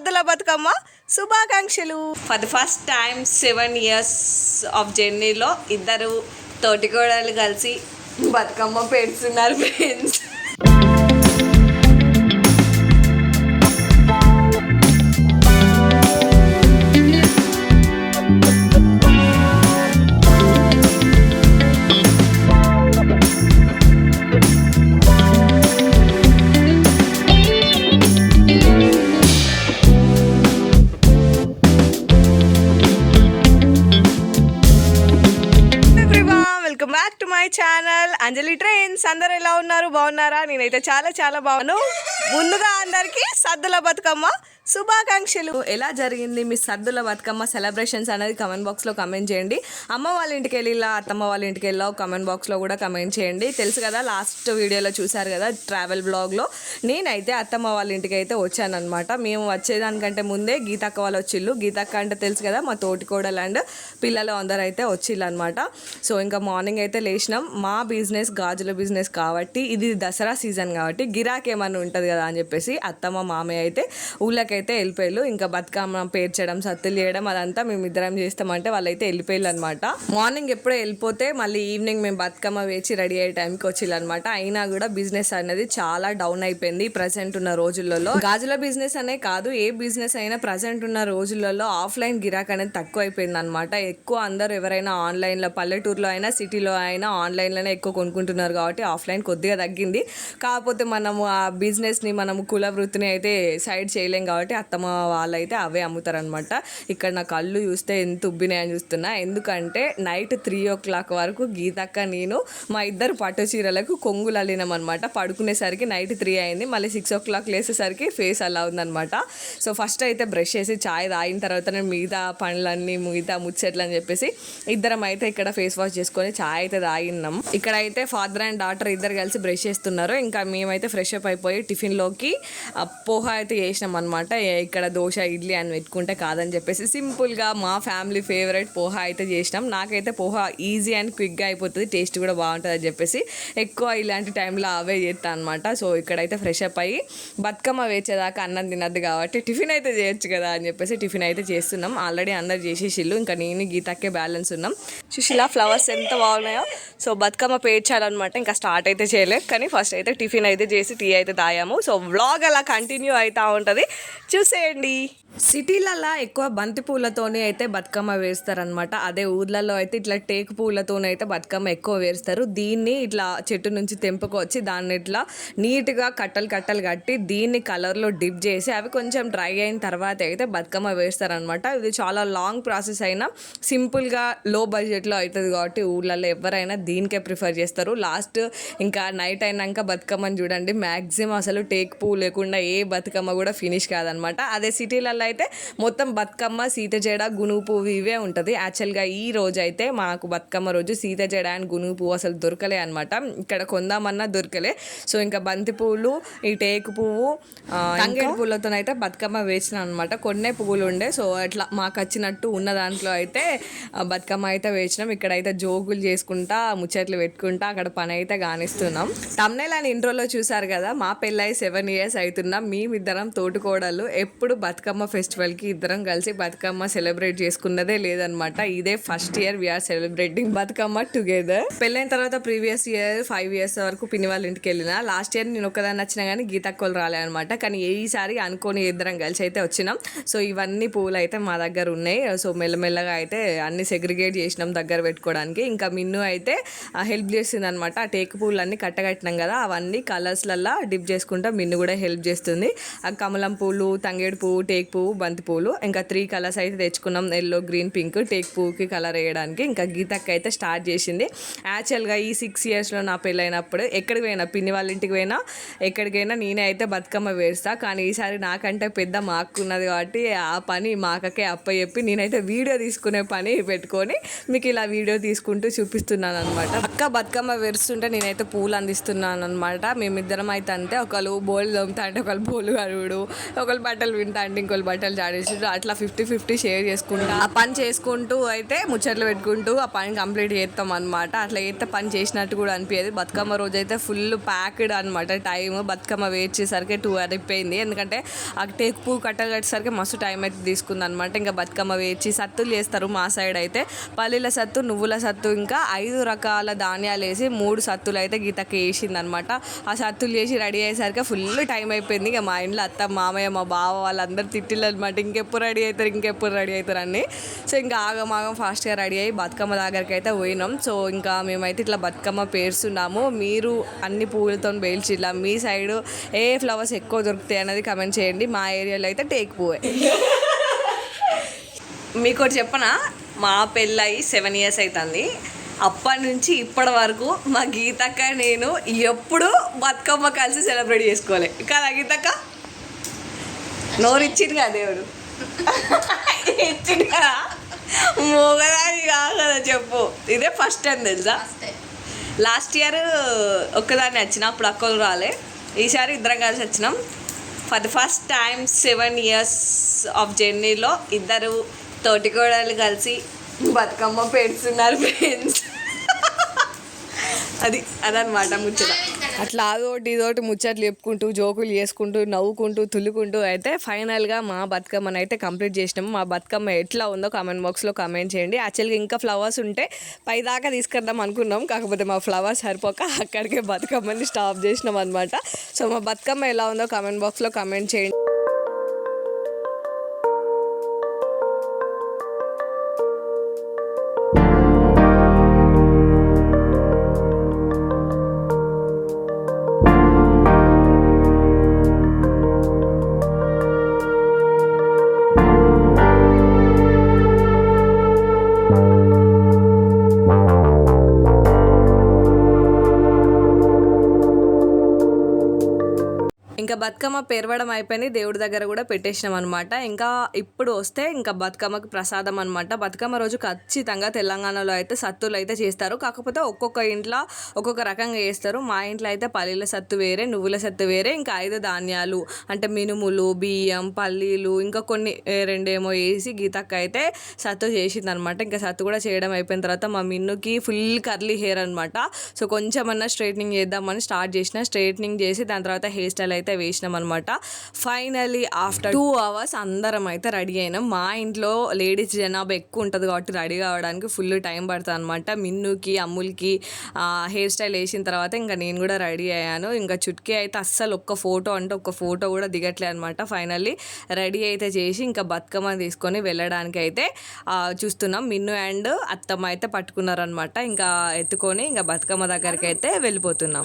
సద్దుల బతుకమ్మ. శుభాకాంక్షలు. For the first time seven years of జర్నీలో ఇద్దరు తోటికోడలు కలిసి బతుకమ్మ పెడుతున్నారు ఫ్రెండ్స్ బాగున్నారా? నేనైతే చాలా చాలా బాగున్నాను. ముందుగా అందరికీ సద్దుల బతుకమ్మ శుభాకాంక్షలు. ఎలా జరిగింది మీ సర్దుల బతుకమ్మ సెలబ్రేషన్స్ అనేది కమెంట్ బాక్స్లో కమెంట్ చేయండి. అమ్మ వాళ్ళ ఇంటికి వెళ్ళిలా అత్తమ్మ వాళ్ళ ఇంటికి వెళ్ళా కమెంట్ బాక్స్లో కూడా కమెంట్ చేయండి. తెలుసు కదా లాస్ట్ వీడియోలో చూశారు కదా ట్రావెల్ బ్లాగ్లో. నేనైతే అత్తమ్మ వాళ్ళ ఇంటికి అయితే వచ్చానమాట మేము వచ్చేదానికంటే ముందే గీతక్క వాళ్ళు వచ్చిళ్ళు. గీతక్క అంటే తెలుసు కదా మా తోటికోడలు అండ్ పిల్లలు అందరూ అయితే వచ్చిళ్ళు అనమాట సో ఇంకా మార్నింగ్ అయితే లేచినాం. మా బిజినెస్ గాజుల బిజినెస్ కాబట్టి ఇది దసరా సీజన్ కాబట్టి గిరాకేమన్నా ఉంటుంది కదా అని చెప్పేసి అత్తమ్మ మామయ్య అయితే ఊళ్ళకైతే అయితే వెళ్ళిపోయారు. ఇంకా బతుకమ్మ పేర్చడం సత్తులు చేయడం అదంతా మేము ఇద్దరం చేస్తామంటే వాళ్ళైతే వెళ్ళిపోయారు అనమాట మార్నింగ్ ఎప్పుడో వెళ్ళిపోతే మళ్ళీ ఈవినింగ్ మేము బతుకమ్మ వేచి రెడీ అయ్యే టైంకి వచ్చిళ్ళు అనమాట అయినా కూడా బిజినెస్ అనేది చాలా డౌన్ అయిపోయింది ప్రజెంట్ ఉన్న రోజులలో. గాజుల బిజినెస్ అనే కాదు ఏ బిజినెస్ అయినా ప్రజెంట్ ఉన్న రోజులలో ఆఫ్లైన్ గిరాక్ అనేది తక్కువ అయిపోయింది అనమాట ఎక్కువ అందరూ ఎవరైనా ఆన్లైన్లో పల్లెటూరులో అయినా సిటీలో అయినా ఆన్లైన్లోనే ఎక్కువ కొనుక్కుంటున్నారు కాబట్టి ఆఫ్లైన్ కొద్దిగా తగ్గింది. కాకపోతే మనము ఆ బిజినెస్ని మనము కుల వృత్తిని అయితే సైడ్ చేయలేం కాబట్టి అత్తమ్మ వాళ్ళైతే అవే అమ్ముతారనమాట ఇక్కడ నా కళ్ళు చూస్తే ఎంత ఉబ్బినాయని చూస్తున్నా. ఎందుకంటే నైట్ త్రీ ఓ క్లాక్ వరకు గీతక్క నేను మా ఇద్దరు పట్టు చీరలకు కొంగులు అల్లినాం అనమాట పడుకునేసరికి నైట్ త్రీ అయింది. మళ్ళీ సిక్స్ ఓ క్లాక్ లేసేసరికి ఫేస్ అలా ఉందనమాట సో ఫస్ట్ అయితే బ్రష్ చేసి చాయ్ తాగిన తర్వాత నేను మిగతా పనులన్నీ మిగతా ముచ్చట్లు అని చెప్పేసి ఇద్దరం అయితే ఇక్కడ ఫేస్ వాష్ చేసుకొని చాయ్ అయితే తాగినాం ఇక్కడ అయితే ఫాదర్ అండ్ డాటర్ ఇద్దరు కలిసి బ్రష్ చేస్తున్నారు. ఇంకా మేమైతే ఫ్రెష్ అప్ అయిపోయి టిఫిన్లోకి పోహా అయితే చేసినాం అనమాట ఇక్కడ దోశ ఇడ్లీ అని పెట్టుకుంటే కాదని చెప్పేసి సింపుల్గా మా ఫ్యామిలీ ఫేవరెట్ పోహా అయితే చేసినాం. నాకైతే పోహా ఈజీ అండ్ క్విక్గా అయిపోతుంది టేస్ట్ కూడా బాగుంటుంది అని చెప్పేసి ఎక్కువ ఇలాంటి టైంలో అవే చేస్తాను అనమాట సో ఇక్కడైతే ఫ్రెష్ అప్ అయ్యి బతుకమ్మ వేచేదాకా అన్నం తినద్దు కాబట్టి టిఫిన్ అయితే చేయొచ్చు కదా అని చెప్పేసి టిఫిన్ అయితే చేస్తున్నాం. ఆల్రెడీ అందరు చేసేసిల్లు ఇంకా నేను గీతాకే బ్యాలెన్స్ ఉన్నాం. సుశీల ఫ్లవర్స్ ఎంత బాగున్నాయో. సో బతుకమ్మ పేర్చాలన్నమాట ఇంకా స్టార్ట్ అయితే చేయలేదు. కానీ ఫస్ట్ అయితే టిఫిన్ అయితే చేసి టీ అయితే తాగాము. సో వ్లాగ్ అలా కంటిన్యూ అవుతూ ఉంటుంది. చూసేయండి. సిటీలలో ఎక్కువ బంతి పూలతోనే అయితే బతుకమ్మ వేస్తారనమాట అదే ఊర్లలో అయితే ఇట్లా టేకు పూలతోనే అయితే బతుకమ్మ ఎక్కువ వేస్తారు. దీన్ని ఇట్లా చెట్టు నుంచి తెంపుకొచ్చి దాన్ని ఇట్లా నీట్గా కట్టలు కట్టలు కట్టి దీన్ని కలర్లో డిప్ చేసి అవి కొంచెం డ్రై అయిన తర్వాత అయితే బతుకమ్మ వేస్తారనమాట ఇది చాలా లాంగ్ ప్రాసెస్ అయినా సింపుల్గా లో బడ్జెట్లో అవుతుంది కాబట్టి ఊళ్ళల్లో ఎవరైనా దీనికే ప్రిఫర్ చేస్తారు. లాస్ట్ ఇంకా నైట్ అయినాక బతుకమ్మని చూడండి. మ్యాక్సిమం అసలు టేక్ పువ్వు లేకుండా ఏ బతుకమ్మ కూడా ఫినిష్ కాదనమాట అదే సిటీలలో అయితే మొత్తం బతుకమ్మ సీత జడ గునుగు పువ్వు ఇవే ఉంటుంది. యాక్చువల్గా ఈ రోజు అయితే మాకు బతుకమ్మ రోజు సీత జడ అండ్ గునుగు పువ్వు అసలు దొరకలే అనమాట ఇక్కడ కొందామన్నా దొరకలే. సో ఇంకా బంతి పువ్వులు ఈ టేకు పువ్వు ఆ, తంగేడు పువ్వులతో అయితే బతుకమ్మ వేసిన అనమాట కొన్నే పువ్వులు ఉండే. సో అట్లా మాకు వచ్చినట్టు ఉన్న దాంట్లో అయితే బతుకమ్మ అయితే వేసినాం. ఇక్కడైతే జోగులు చేసుకుంటా ముచ్చట్లు పెట్టుకుంటా అక్కడ పని అయితే కానిస్తున్నాం. తమ్నేల్ అని ఇంట్రోలో చూసారు కదా మా పెళ్ళై సెవెన్ ఇయర్స్ అవుతున్నాం. మేమిద్దరం తోటికోడలు ఎప్పుడు బతుకమ్మ ఫెస్టివల్కి ఇద్దరం కలిసి బతుకమ్మ సెలబ్రేట్ చేసుకున్నదే లేదనమాట ఇదే first year we are celebrating Bathukamma together పెళ్ళైన తర్వాత ప్రీవియస్ ఇయర్ ఫైవ్ ఇయర్స్ వరకు పిన్ని వాళ్ళ ఇంటికి వెళ్ళిన లాస్ట్ ఇయర్ నేను ఒక్కదాన్ని వచ్చినా కానీ గీతక్కలు రాలే అనమాట కానీ ఈసారి అనుకోని ఇద్దరం కలిసి అయితే వచ్చినాం. సో ఇవన్నీ పూలు అయితే మా దగ్గర ఉన్నాయి. సో మెల్లమెల్లగా అయితే అన్ని సెగ్రిగేట్ చేసినాం దగ్గర పెట్టుకోవడానికి. ఇంకా మిన్ను అయితే హెల్ప్ చేసింది అనమాట ఆ టేకు పూలు అన్ని కట్టగట్టినాం కదా అవన్నీ కలర్స్లల్లా డిప్ చేసుకుంటా మిన్ను కూడా హెల్ప్ చేస్తుంది. ఆ కమలం పూలు తంగేడు పువ్వు టేక్ పువ్వు బంతి పువ్వులు ఇంకా త్రీ కలర్స్ అయితే తెచ్చుకున్నాం. ఎల్లో గ్రీన్ పింక్ టేక్ పువ్వుకి కలర్ వేయడానికి. ఇంకా గీతక్క అయితే స్టార్ట్ చేసింది. యాక్చువల్గా ఈ సిక్స్ ఇయర్స్లో నా పెళ్ళైనప్పుడు ఎక్కడికి పోయినా పిన్ని వాళ్ళ ఇంటికి పోయినా ఎక్కడికైనా నేనే అయితే బతుకమ్మ వేస్తా. కానీ ఈసారి నాకంటే పెద్ద మా ఉన్నది కాబట్టి ఆ పని మా అక్కకే అప్ప చెప్పి నేనైతే వీడియో తీసుకునే పని పెట్టుకొని మీకు ఇలా వీడియో తీసుకుంటూ చూపిస్తున్నాను అనమాట అక్క బతుకమ్మ వేరుస్తుంటే నేనైతే పూలు అందిస్తున్నాను అనమాట మేమిద్దరం అయితే అంతే. ఒకళ్ళు బోల్ దొమ్ముతా అంటే ఒకళ్ళు బోలు కడుగుడు ఒకళ్ళు ఇంకోళ్ళ బట్టలు వింటా అంటే ఇంకోళ్ళ బట్టలు జాడేసి అట్లా ఫిఫ్టీ ఫిఫ్టీ షేర్ చేసుకుంటా. ఆ పని చేసుకుంటూ అయితే ముచ్చట్లు పెట్టుకుంటూ ఆ పని కంప్లీట్ చేస్తాం అనమాట అట్లా చేస్తే పని చేసినట్టు కూడా అనిపించేది బతుకమ్మ రోజు అయితే ఫుల్ ప్యాక్డ్ అనమాట టైం బతుకమ్మ వేచేసరికి టూ అయిపోయింది. ఎందుకంటే ఆ టేక్ కట్టలు కట్ట కట్టేసరికి మస్తు టైం అయితే తీసుకుంది అనమాట ఇంకా బతుకమ్మ వేచి సత్తులు చేస్తారు మా సైడ్ అయితే. పల్లీల సత్తు నువ్వుల సత్తు ఇంకా ఐదు రకాల ధాన్యాలు వేసి మూడు సత్తులు అయితే గీతకి వేసింది అనమాట ఆ సత్తులు చేసి రెడీ అయ్యేసరికి ఫుల్ టైం అయిపోయింది. ఇక మా ఇంట్లో అత్త మామయ్య మా బావ వాళ్ళందరూ తిట్టిల్లు అనమాట ఇంకెప్పుడు రెడీ అవుతారు ఇంకెప్పుడు రెడీ అవుతారు అన్నీ. సో ఇంకా ఆగం ఆగం ఫాస్ట్గా రెడీ అయ్యి బతుకమ్మ దగ్గరికి అయితే పోయినాం. సో ఇంకా మేమైతే ఇట్లా బతుకమ్మ పేరుస్తున్నాము మీరు అన్ని పువ్వులతో పేల్చిల్లా మీ సైడు ఏ ఫ్లవర్స్ ఎక్కువ దొరుకుతాయి అనేది కమెంట్ చేయండి. మా ఏరియాలో అయితే టేక్ పువ్వే మీకు ఒకటి చెప్పనా? మా పెళ్ళయి సెవెన్ ఇయర్స్ అవుతుంది అప్పటి నుంచి ఇప్పటి వరకు మా గీతక్క నేను ఎప్పుడు బతుకమ్మ కలిసి సెలబ్రేట్ చేసుకోవాలి కదా గీతక్క? నోరు ఇచ్చింది కదా దేవుడు? ఇచ్చింది కదా మోగదాని కాదు కదా చెప్పు. ఇదే ఫస్ట్ టైం తెలుసా? లాస్ట్ ఇయర్ ఒక్కదాన్ని వచ్చిన అప్పుడు అక్కలు రాలే. ఈసారి ఇద్దరం కలిసి వచ్చినాం. For the first time seven years of జర్నీలో ఇద్దరు తోటికోడలు కలిసి బతుకమ్మ పెడుతున్నారు ఫ్రెండ్స్ అది అదనమాట ముచ్చట. అట్లా అదోటి ఇదోటి ముచ్చట్లు చెప్పుకుంటూ జోకులు చేసుకుంటూ నవ్వుకుంటూ తుల్లుకుంటూ అయితే ఫైనల్గా మా బతుకమ్మని అయితే కంప్లీట్ చేసినాము మా బతుకమ్మ ఎట్లా ఉందో కామెంట్ బాక్స్లో కామెంట్ చేయండి. యాక్చువల్గా ఇంకా ఫ్లవర్స్ ఉంటే పైదాకా తీసుకెళ్దాం అనుకున్నాం. కాకపోతే మా ఫ్లవర్స్ సరిపోక అక్కడికే బతుకమ్మని స్టాప్ చేసినాం అనమాట సో మా బతుకమ్మ ఎలా ఉందో కామెంట్ బాక్స్లో కామెంట్ చేయండి. ఇంకా బతుకమ్మ పెరవడం అయిపోయింది. దేవుడి దగ్గర కూడా పెట్టేసినాం అనమాట ఇంకా ఇప్పుడు వస్తే ఇంకా బతుకమ్మకి ప్రసాదం అనమాట బతుకమ్మ రోజు ఖచ్చితంగా తెలంగాణలో అయితే సత్తులు అయితే చేస్తారు. కాకపోతే ఒక్కొక్క ఇంట్లో ఒక్కొక్క రకంగా చేస్తారు. మా ఇంట్లో అయితే పల్లీల సత్తు వేరే నువ్వుల సత్తు వేరే ఇంకా ఐదు ధాన్యాలు అంటే మినుములు బియ్యం పల్లీలు ఇంకా కొన్ని రెండేమో వేసి గీతక్క అయితే సత్తు చేసింది అనమాట ఇంకా సత్తు కూడా చేయడం అయిపోయిన తర్వాత మా మిన్నుకి ఫుల్ కర్లీ హెయిర్ అనమాట సో కొంచెమన్నా స్ట్రైట్నింగ్ చేద్దామని స్టార్ట్ చేసిన. స్ట్రైట్నింగ్ చేసి దాని తర్వాత హెయిర్ స్టైల్ అయితే వేసినాం అనమాట ఫైనలీ ఆఫ్టర్ టూ అవర్స్ అందరం అయితే రెడీ అయినాం. మా ఇంట్లో లేడీస్ జనాభా ఎక్కువ ఉంటుంది కాబట్టి రెడీ కావడానికి ఫుల్ టైం పడుతుంది అనమాట మిన్నుకి అమ్ముల్కి హెయిర్ స్టైల్ వేసిన తర్వాత ఇంకా నేను కూడా రెడీ అయ్యాను. ఇంకా చుట్కీ అయితే అస్సలు ఒక్క ఫోటో అంటే ఒక్క ఫోటో కూడా దిగట్లే అనమాట ఫైనల్లీ రెడీ అయితే చేసి ఇంకా బతుకమ్మ తీసుకొని వెళ్ళడానికి అయితే చూస్తున్నాం. మిన్ను అండ్ అత్తమ్మ అయితే పట్టుకున్నారనమాట ఇంకా ఎత్తుకొని ఇంకా బతుకమ్మ దగ్గరికి అయితే వెళ్ళిపోతున్నాం.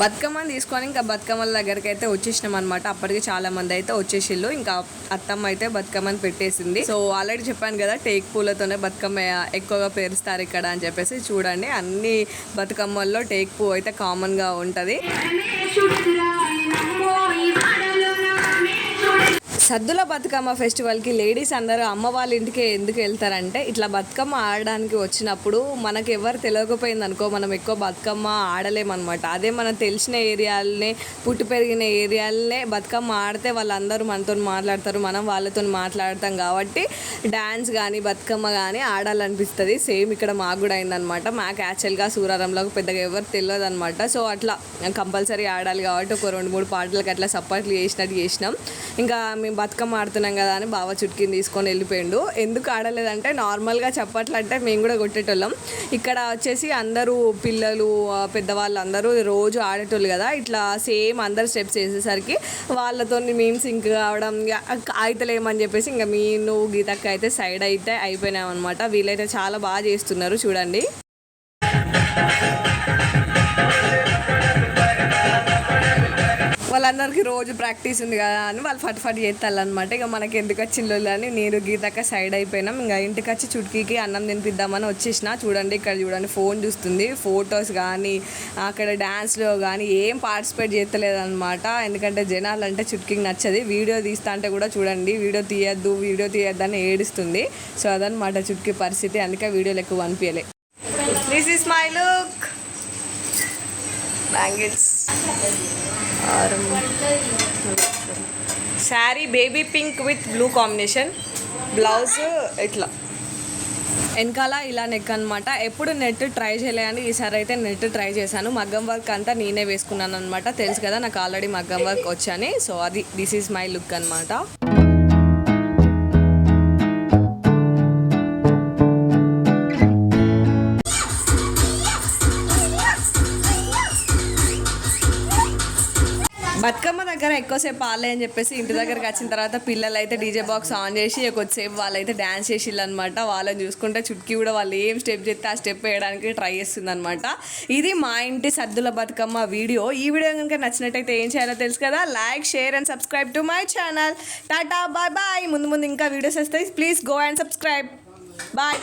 బతుకమ్మని తీసుకొని ఇంకా బతుకమ్మల దగ్గరికి అయితే వచ్చేసినాం అనమాట అప్పటికి చాలా మంది అయితే వచ్చేసిళ్ళు. ఇంకా అత్తమ్మ అయితే బతుకమ్మని పెట్టేసింది. సో ఆల్రెడీ చెప్పాను కదా టేక్ పూలతోనే బతుకమ్మ ఎక్కువగా పేరుస్తారు ఇక్కడ అని చెప్పేసి చూడండి. అన్ని బతుకమ్మల్లో టేక్ పువ్వు అయితే కామన్గా ఉంటుంది. ఉంటది సద్దుల బతుకమ్మ ఫెస్టివల్కి లేడీస్ అందరూ అమ్మ వాళ్ళ ఇంటికి ఎందుకు వెళ్తారంటే ఇట్లా బతుకమ్మ ఆడడానికి వచ్చినప్పుడు మనకు ఎవరు తెలియకపోయింది అనుకో మనం ఎక్కువ బతుకమ్మ ఆడలేమన్నమాట. అదే మనం తెలిసిన ఏరియాలనే పుట్టి పెరిగిన ఏరియాలనే బతుకమ్మ ఆడితే వాళ్ళందరూ మనతో మాట్లాడతారు మనం వాళ్ళతో మాట్లాడతాం కాబట్టి డ్యాన్స్ కానీ బతుకమ్మ కానీ ఆడాలనిపిస్తుంది. సేమ్ ఇక్కడ మాకు కూడా అయిందనమాట మాకు యాక్చువల్గా సూరారంలో పెద్దగా ఎవరు తెలియదు అనమాట సో అట్లా కంపల్సరీ ఆడాలి కాబట్టి ఒక రెండు మూడు పాటలకు అట్లా సపోర్ట్లు చేసినట్టు చేసినాం. ఇంకా మేము బతుకమ్మ ఆడుతున్నాం కదా అని బావ చుట్కిని తీసుకొని వెళ్ళిపోయిండు. ఎందుకు ఆడలేదంటే నార్మల్గా చెప్పట్లంటే మేము కూడా కొట్టేటోళ్ళం. ఇక్కడ వచ్చేసి అందరూ పిల్లలు పెద్దవాళ్ళు అందరూ రోజు ఆడేటోళ్ళు కదా. ఇట్లా సేమ్ అందరు స్టెప్స్ వేసేసరికి వాళ్ళతో మేము సింక్ కావడం ఇక అయితలేమని చెప్పేసి ఇంకా మీ నువ్వు గీతక్క అయితే సైడ్ అయితే అయిపోయినామన్నమాట వీళ్ళైతే చాలా బాగా చేస్తున్నారు చూడండి. వాళ్ళందరికీ రోజు ప్రాక్టీస్ ఉంది కదా అని వాళ్ళు ఫట్ ఫట్ చేస్తారు అనమాట ఇక మనకి ఎందుకు వచ్చిందో అని నేను గీతక్క సైడ్ అయిపోయినాం. ఇంకా ఇంటికి వచ్చి చుట్కీకి అన్నం తినిపిద్దామని వచ్చేసిన. చూడండి ఇక్కడ చూడండి ఫోన్ చూస్తుంది. ఫొటోస్ కానీ అక్కడ డ్యాన్స్లో కానీ ఏం పార్టిసిపేట్ చేస్తలేదనమాట ఎందుకంటే జనాలు అంటే చుట్కీకి నచ్చది. వీడియో తీస్తా అంటే కూడా చూడండి వీడియో తీయద్దు వీడియో తీయద్దు అని ఏడుస్తుంది. సో అదనమాట చుట్కీ పరిస్థితి. అందుకే వీడియోలు ఎక్కువ అనిపించలే this is my look bangles sari baby pink with blue combination. Blouse ఇట్లా. వెనకాల ఇలా నెక్ అనమాట ఎప్పుడు నెట్ ట్రై చేయలేదండి. ఈసారి అయితే నెట్ ట్రై చేశాను. మగ్గం వర్క్ అంతా నేనే వేసుకున్నాను అనమాట తెలుసు కదా నాకు ఆల్రెడీ మగ్గం వర్క్ వచ్చాని. సో అది దిస్ ఈజ్ మై లుక్ అనమాట బతుకమ్మ దగ్గర ఎక్కువసేపు ఆడలే అని చెప్పేసి ఇంటి దగ్గరకు వచ్చిన తర్వాత పిల్లలు అయితే డీజే బాక్స్ ఆన్ చేసి కొద్దిసేపు వాళ్ళైతే డ్యాన్స్ చేసిళ్ళు అనమాట వాళ్ళని చూసుకుంటే చుట్కీ కూడా వాళ్ళు ఏం స్టెప్ చేస్తే ఆ స్టెప్ వేయడానికి ట్రై చేస్తుంది అనమాట ఇది మా ఇంటి సద్దుల బతుకమ్మ వీడియో. ఈ వీడియో కనుక నచ్చినట్టయితే ఏం చేయాలో తెలుసు కదా? Like share and subscribe to my channel. Tata bye bye. ముందు ముందు ఇంకా వీడియోస్ వస్తాయి. Please go and subscribe. Bye.